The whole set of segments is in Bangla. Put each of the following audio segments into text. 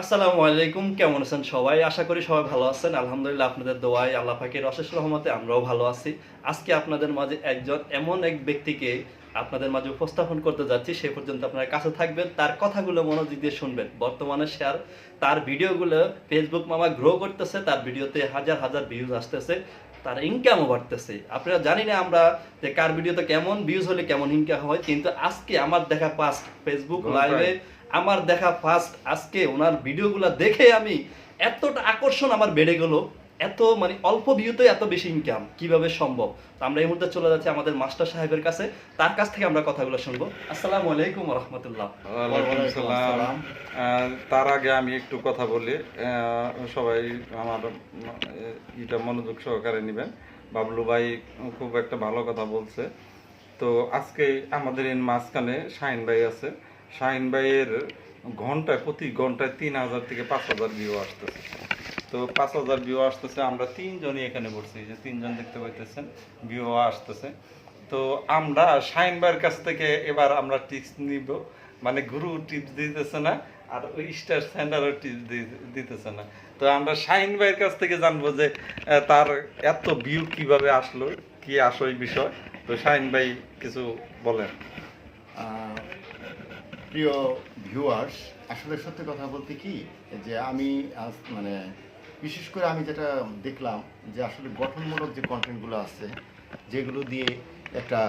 আসসালামু আলাইকুম কেমন আছেন সবাই? আশা করি সবাই ভালো আছেন। আলহামদুলিল্লাহ আপনাদের দোয়ায় আল্লাহ পাকের অশেষ রহমতে আমরাও ভালো আছি। আজকে আপনাদের মাঝে একজন এমন এক ব্যক্তিকে আপনাদের মাঝে উপস্থাপন করতে যাচ্ছি। সে পর্যন্ত আপনারা কাছে থাকবেন তার কথাগুলো মনোযোগ দিয়ে শুনবেন। বর্তমানে শেয়ার তার ভিডিওগুলো ফেসবুক মামা গ্রো করতেছে তার ভিডিওতে হাজার হাজার ভিউজ আসতেছে তার ইনকামও বাড়তেছে। আপনারা জানি না আমরা যে কার ভিডিওতে কেমন ভিউজ হলে কেমন ইনকাম হয় কিন্তু আজকে আমার দেখা পাস্ট ফেসবুক লাইভে. আমার দেখা ফার্স্ট আজকে ওনার ভিডিওগুলো দেখে আমি এতটা আকর্ষণ আমার বেড়ে গেল এত মানে অল্প ভিউতে এত বেশি ইনকাম কীভাবে সম্ভব? তো আমরা এই মুহূর্তে চলে যাচ্ছি আমাদের মাস্টার সাহেবের কাছে তার কাছ থেকে আমরা কথাগুলো শুনব। আসসালামু আলাইকুম রহমতুল্লাহ। তার আগে আমি একটু কথা বলি আহ, সবাই আমার এটা মনোযোগ সহকারে নেবেন। বাবলু ভাই খুব একটা ভালো কথা বলছে। তো আজকে আমাদের এই মাঝখানে শাহিন ভাই আছে। শাহিন ভাইয়ের ঘন্টায়, প্রতি ঘন্টায় তিন হাজার থেকে পাঁচ হাজার ভিউ আসতেছে। তো পাঁচ হাজার ভিউ আসতেছে, আমরা তিনজনই এখানে বসছি যে তিনজন দেখতে পাইতেছেন ভিউ আসতেছে। তো আমরা শাহিন ভাইয়ের কাছ থেকে এবার আমরা টিপস নিব মানে গুরু টিপস দিতেছে না, আর ওই স্টার সেন্টারও টিপস দিতেছে না। তো আমরা শাহিন ভাইয়ের কাছ থেকে জানব যে তার এত ভিউ কীভাবে আসলো, কি আসল বিষয়। তো শাহিন ভাই কিছু বলেন। প্রিয় ভিউয়ার্স আসলে সত্যি কথা বলতে কি, যে আমি আজ মানে বিশেষ করে আমি যেটা দেখলাম, যে আসলে গঠনমূলক যে কন্টেন্টগুলো আছে, যেগুলো দিয়ে একটা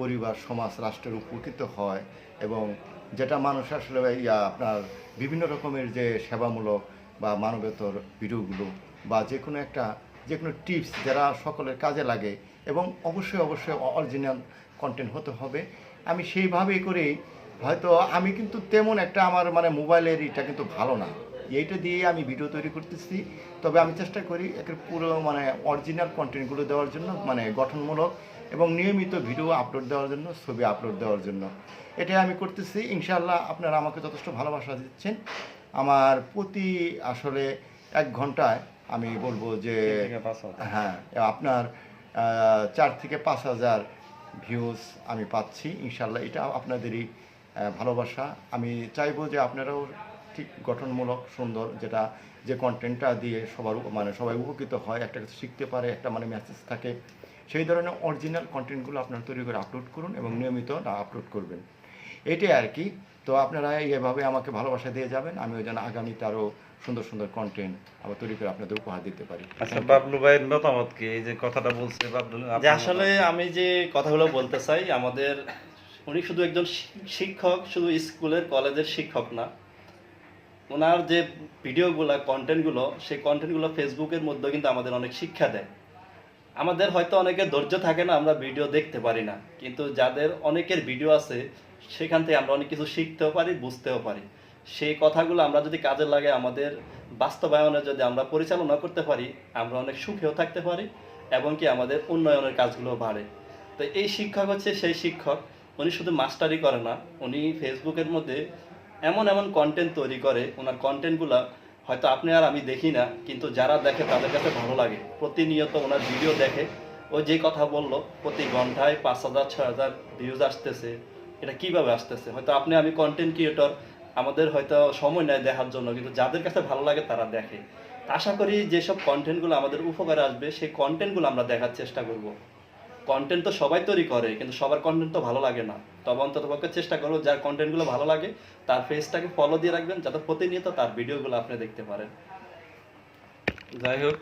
পরিবার, সমাজ, রাষ্ট্রের উপকৃত হয় এবং যেটা মানুষ আসলে ইয়া আপনার বিভিন্ন রকমের যে সেবামূলক বা মানবেতর ভিডিওগুলো বা যে কোনো একটা, যে কোনো টিপস যারা সকলের কাজে লাগে এবং অবশ্যই অবশ্যই অরিজিনাল কন্টেন্ট হতে হবে। আমি সেইভাবেই করেই হয়তো আমি কিন্তু তেমন একটা আমার মানে মোবাইলের এটা কিন্তু ভালো না। এইটা দিয়ে আমি ভিডিও তৈরি করতেছি। তবে আমি চেষ্টা করি একের পুরো মানে অরিজিনাল কন্টেন্টগুলো দেওয়ার জন্য মানে গঠনমূলক এবং নিয়মিত ভিডিও আপলোড দেওয়ার জন্য ছবি আপলোড দেওয়ার জন্য। এটাই আমি করতেছি। ইনশাআল্লাহ আপনারা আমাকে যথেষ্ট ভালোবাসা দিচ্ছেন। আমার প্রতি আসলে এক ঘন্টায় আমি বলব যে। হ্যাঁ আপনার চার থেকে পাঁচ হাজার ভিউজ আমি পাচ্ছি। ইনশাল্লাহ এটা আপনাদেরই ভালোবাসা। আমি চাইব যে আপনারাও ঠিক গঠনমূলক সুন্দর যেটা যে কন্টেন্টটা দিয়ে সবার মানে সবাই উপকৃত হয় একটা কিছু শিখতে পারে একটা মানে মেসেজ থাকে সেই ধরনের অরিজিনাল কন্টেন্টগুলো আপনারা তৈরি করে আপলোড করুন এবং নিয়মিত আপলোড করবেন। এটাই আর কি। তো আপনারা এভাবে আমাকে ভালোবাসা দিয়ে যাবেন আমি ওই জন্য আগামীতে আরও সুন্দর সুন্দর কন্টেন্ট আবার তৈরি করে আপনাদের উপহার দিতে পারি। আচ্ছা বাবলু ভাইয়ের মতামত কি? এই যে কথাটা বলছে বাবলু আসলে আমি যে কথাগুলো বলতে চাই আমাদের উনি শুধু একজন শিক্ষক, শুধু স্কুলের, কলেজের শিক্ষক না। ওনার যে ভিডিওগুলো কন্টেন্টগুলো সেই কন্টেন্টগুলো ফেসবুকের মধ্যে কিন্তু আমাদের অনেক শিক্ষা দেয়। আমাদের হয়তো অনেকের ধৈর্য থাকে না, আমরা ভিডিও দেখতে পারি না। কিন্তু যাদের অনেকের ভিডিও আছে, সেখান থেকে আমরা অনেক কিছু শিখতেও পারি, বুঝতেও পারি। সেই কথাগুলো আমরা যদি কাজে লাগে, আমাদের বাস্তবায়নে যদি আমরা পরিচালনা করতে পারি, আমরা অনেক সুখেও থাকতে পারি এবং কি আমাদের উন্নয়নের কাজগুলো বাড়ে। তো এই শিক্ষক হচ্ছে সেই শিক্ষক উনি শুধু মাস্টারই করে না, উনি ফেসবুকের মধ্যে এমন এমন কন্টেন্ট তৈরি করে ওনার কন্টেন্টগুলো হয়তো আপনি আর আমি দেখি না, কিন্তু যারা দেখে তাদের কাছে ভালো লাগে। প্রতিনিয়ত ওনার ভিডিও দেখে, ও যে কথা বলল, প্রতি ঘন্টায় পাঁচ হাজার, ছয় হাজার ভিউজ আসতেছে। এটা কীভাবে আসতেছে? হয়তো আপনি আমি কন্টেন্ট ক্রিয়েটর আমাদের হয়তো সময় নেয় দেখার জন্য, কিন্তু যাদের কাছে ভালো লাগে তারা দেখে। আশা করি যেসব কন্টেন্টগুলো আমাদের উপকারে আসবে, সেই কন্টেন্টগুলো আমরা দেখার চেষ্টা করব। কন্টেন্ট তো সবাই তৈরি করে কিন্তু সবার কন্টেন্ট তো ভালো লাগে না। তবে অন্তত পক্ষে চেষ্টা করব যার কন্টেন্টগুলো ভালো লাগে তার ফেসটাকে ফলো দিয়ে রাখবেন যাতে প্রতিনিয়ত তার ভিডিওগুলো আপনি দেখতে পারেন। যাই হোক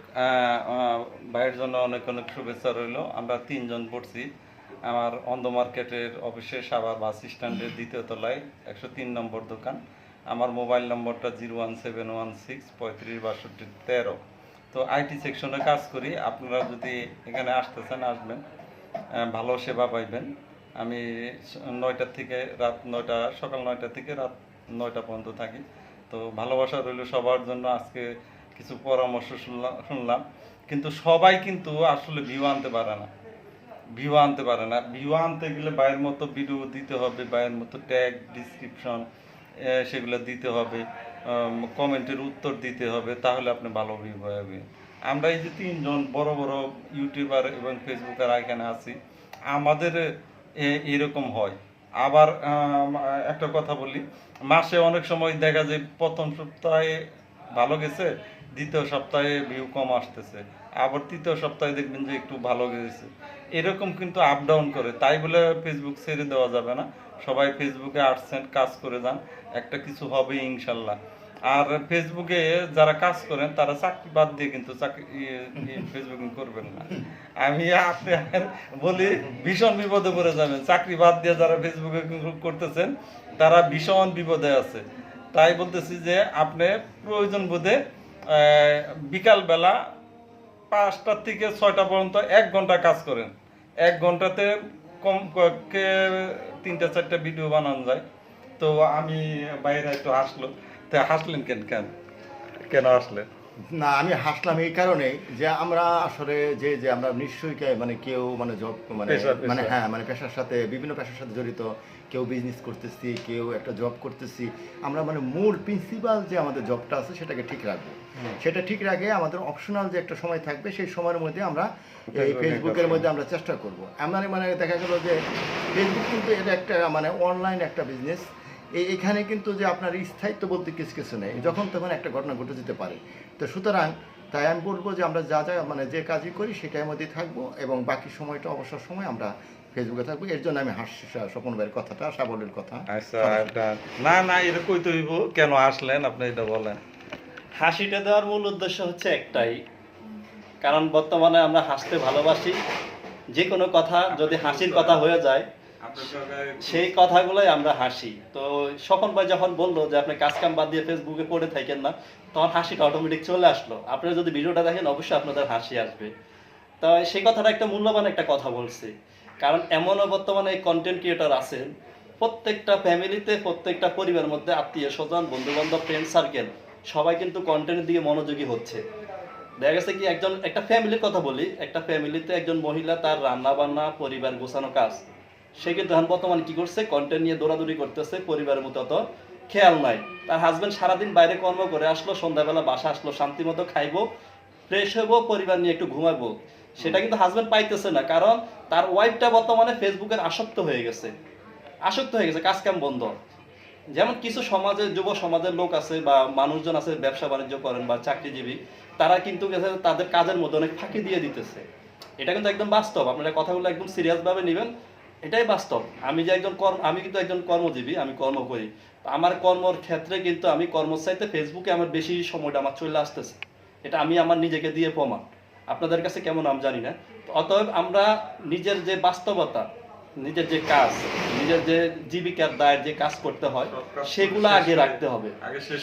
ভাইয়ের জন্য অনেক অনেক শুভেচ্ছা রইল। আমরা তিনজন পড়ছি। আমার অন্ধ মার্কেটের অফিসে সাভার বাস স্ট্যান্ডের দ্বিতীয় তলায় একশো তিন নম্বর দোকান। আমার মোবাইল নম্বরটা zero one seven one six পঁয়ত্রিশ বাষট্টি তেরো। তো আইটি সেকশনে কাজ করি আপনারা যদি এখানে আসতেছেন আসবেন। আহ, ভালো সেবা পাইবেন। আমি স- নয়টা থেকে রাত নয়টা, সকাল নয়টা থেকে রাত নয়টা পর্যন্ত থাকি। তো ভালোবাসা রইল সবার জন্য। আজকে কিছু পরামর্শ শুনলাম শুনলাম। কিন্তু সবাই কিন্তু আসলে ভিউ আনতে পারে না। ভিউ আনতে পারে না। ভিউ আনতে গেলে বাইরের মতো ভিডিও দিতে হবে, বাইরের মতো ট্যাগ ডিসক্রিপশন সেগুলো দিতে হবে কমেন্টের উত্তর দিতে হবে, তাহলে আপনি ভালো ভিউ পাবে আমরা এই যে তিনজন বড় বড় ইউটিউবার এবং ফেসবুকার এখানে আছি, আমাদের এরকম হয়। আবার একটা কথা বলি, মাসে অনেক সময় দেখা যায় প্রথম সপ্তাহে ভালো গেছে, দ্বিতীয় সপ্তাহে ভিউ কম আসতেছে। আবার তৃতীয় সপ্তাহে দেখবেন যে একটু ভালো গেছে। এরকম কিন্তু আপ ডাউন করে, তাই বলে ফেসবুক ছেড়ে দেওয়া যাবে না। সবাই ফেসবুকে আর্টসেন্ট কাজ করে যান, একটা কিছু হবে ইনশাল্লাহ। আর ফেসবুকে যারা কাজ করেন, তারা চাকরি বাদ দিয়ে কিন্তু চাকরি ফেসবুকিং করবেন না। আমি আপনি বলি, ভীষণ বিপদে পড়ে যাবেন। চাকরি বাদ দিয়ে যারা ফেসবুকে করতেছেন, তারা ভীষণ বিপদে আছে। তাই বলতেছি যে, আপনি প্রয়োজন বোধে বিকাল বেলা পাঁচটা থেকে ছয়টা পর্যন্ত এক ঘণ্টা কাজ করেন। এক ঘন্টাতে কম তিনটা চারটা ভিডিও বানানো যায়। তো আমি বাইরে একটু হাসলো। তো হাসলেন কেন? কেন? কেন আসলেন না আমি হাসলাম এই কারণে যে আমরা আসলে যে যে আমরা নিশ্চয়ই মানে কেউ মানে জব মানে। মানে হ্যাঁ মানে পেশার সাথে বিভিন্ন পেশার সাথে জড়িত কেউ বিজনেস করতেছি কেউ একটা জব করতেছি। আমরা মানে মূল প্রিন্সিপাল যে আমাদের জবটা আছে সেটাকে ঠিক রাখব। সেটা ঠিক রাখে আমাদের অপশনাল যে একটা সময় থাকবে সেই সময়ের মধ্যে আমরা এই ফেসবুকের মধ্যে আমরা চেষ্টা করব। আমার মানে দেখা গেল যে ফেসবুক কিন্তু এটা একটা মানে অনলাইন একটা বিজনেস এখানে কিন্তু যে আপনার স্থায়িত্ব বলতে কিছু কিছু নেই। যখন তখন একটা ঘটনা ঘটে যেতে পারে। তো সুতরাং তাই আমি বলব যে আমরা যা যা মানে যে কাজই করি সেটার মধ্যেই থাকব এবং বাকি সময়টা অবসর সময় আমরা ফেসবুকে থাকব। এর জন্য আমি হাসছি স্বপন ভাইয়ের কথাটা সাবলের কথা। আচ্ছা না না এটা কইতে হইব। কেন আসলেন? আপনি এটা বলেন। হাসিটা দেওয়ার মূল উদ্দেশ্য হচ্ছে একটাই। কারণ বর্তমানে আমরা হাসতে ভালোবাসি। যে কোনো কথা যদি হাসির কথা হয়ে যায় সেই কথাগুলোই আমরা হাসি। তো স্বপন ভাই যখন বলল যে আপনি কাজ কাম বাদ দিয়ে ফেসবুকে পড়ে থাকেন না, তখন হাসিটা অটোমেটিক চলে আসলো। আপনারা যদি ভিডিওটা দেখেন, অবশ্যই আপনাদের হাসি আসবে। তো সেই কথাটা একটা মূল্যবান একটা কথা বলছি। কারণ এমনও বর্তমানে কন্টেন্ট ক্রিয়েটর আছেন, প্রত্যেকটা ফ্যামিলিতে প্রত্যেকটা পরিবারের মধ্যে আত্মীয় স্বজন বন্ধু বান্ধব ফ্রেন্ড সার্কেল সবাই কিন্তু কন্টেন্টের দিকে মনোযোগী হচ্ছে। দেখা গেছে কি, একজন একটা ফ্যামিলির কথা বলি, একটা ফ্যামিলিতে একজন মহিলা তার রান্না বান্না পরিবার গোছানো কাজ। সে কিন্তু এখন বর্তমানে কি করছে? কন্টেন্ট নিয়ে দৌড়াদৌড়ি করতেছে পরিবারের মতো অত খেয়াল নাই। তার হাজবেন্ড সারাদিন বাইরে কর্ম করে আসলো সন্ধ্যাবেলা বাসা আসলো শান্তি মতো খাইবো ফ্রেশ হইবো পরিবার নিয়ে একটু ঘুমাবো। সেটা কিন্তু হাজবেন্ড পাইতেছে না কারণ তার ওয়াইফটা বর্তমানে ফেসবুকের আসক্ত হয়ে গেছে। আসক্ত হয়ে গেছে কাজ কাম বন্ধ। যেমন কিছু সমাজে যুব সমাজের লোক আছে বা মানুষজন আছে ব্যবসা বাণিজ্য করেন বা চাকরিজীবী তারা কিন্তু তাদের কাজের মধ্যে অনেক ফাঁকি দিয়ে দিতেছে। এটা কিন্তু একদম বাস্তব। আপনারা কথাগুলো একদম সিরিয়াস ভাবে নেবেন। এটাই বাস্তব। আমি যে একজন কর্ম আমি কিন্তু একজন কর্মজীবী আমি কর্ম করি। আমার কর্মর ক্ষেত্রে কিন্তু আমি কর্মচাইতে ফেসবুকে আমার বেশি সময়টা আমার চলে আসতেছে। এটা আমি আমার নিজেকে দিয়ে প্রমাণ। আপনাদের কাছে কেমন আমি জানি না। অতএব আমরা নিজের যে বাস্তবতা নিজের যে কাজ নিজের যে জীবিকার দায়ের যে কাজ করতে হয় সেগুলো আগে রাখতে হবে।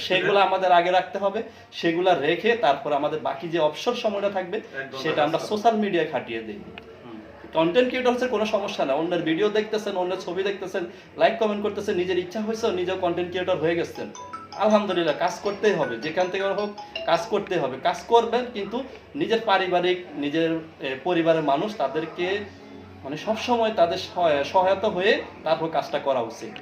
সেগুলো আমাদের আগে রাখতে হবে। সেগুলো রেখে তারপর আমাদের বাকি যে অবসর সময়টা থাকবে সেটা আমরা সোশ্যাল মিডিয়ায় খাটিয়ে দিই। কন্টেন্ট ক্রিয়েটর কোনো সমস্যা না। অন্যের ভিডিও দেখতেছেন, অন্যের ছবি দেখতেছেন লাইক কমেন্ট করতেছেন, নিজের ইচ্ছা হয়েছে নিজেও কন্টেন্ট ক্রিয়েটর হয়ে গেছেন। আলহামদুলিল্লাহ, কাজ করতেই হবে। যেখান থেকে হোক, কাজ করতে হবে। কাজ করবেন, কিন্তু নিজের পারিবারিক, নিজের পরিবারের মানুষ তাদেরকে মানে সব সময় তাদের সহায়- সহায়তা হয়ে তারপর কাজটা করা উচিত।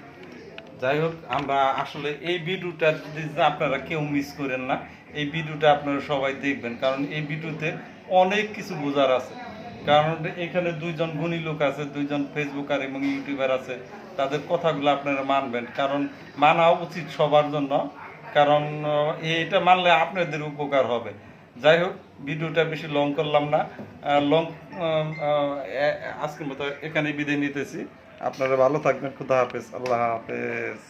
যাই হোক, আমরা আসলে এই ভিডিওটা যদি আপনারা কেউ মিস করেন না, এই ভিডিওটা আপনারা সবাই দেখবেন। কারণ এই ভিডিওতে অনেক কিছু বোঝার আছে। কারণ এখানে দুইজন গুণী লোক আছে, দুইজন ফেসবুকার এবং ইউটিউবার আছে, তাদের কথাগুলো আপনারা মানবেন। কারণ মানা উচিত সবার জন্য, কারণ এটা মানলে আপনাদের উপকার হবে। যাই হোক, ভিডিওটা বেশি লং করলাম না। লং আজকের মতো এখানে বিদায় নিতেছি। আপনারা ভালো থাকবেন, খুদা হাফেজ, আল্লাহ হাফেজ।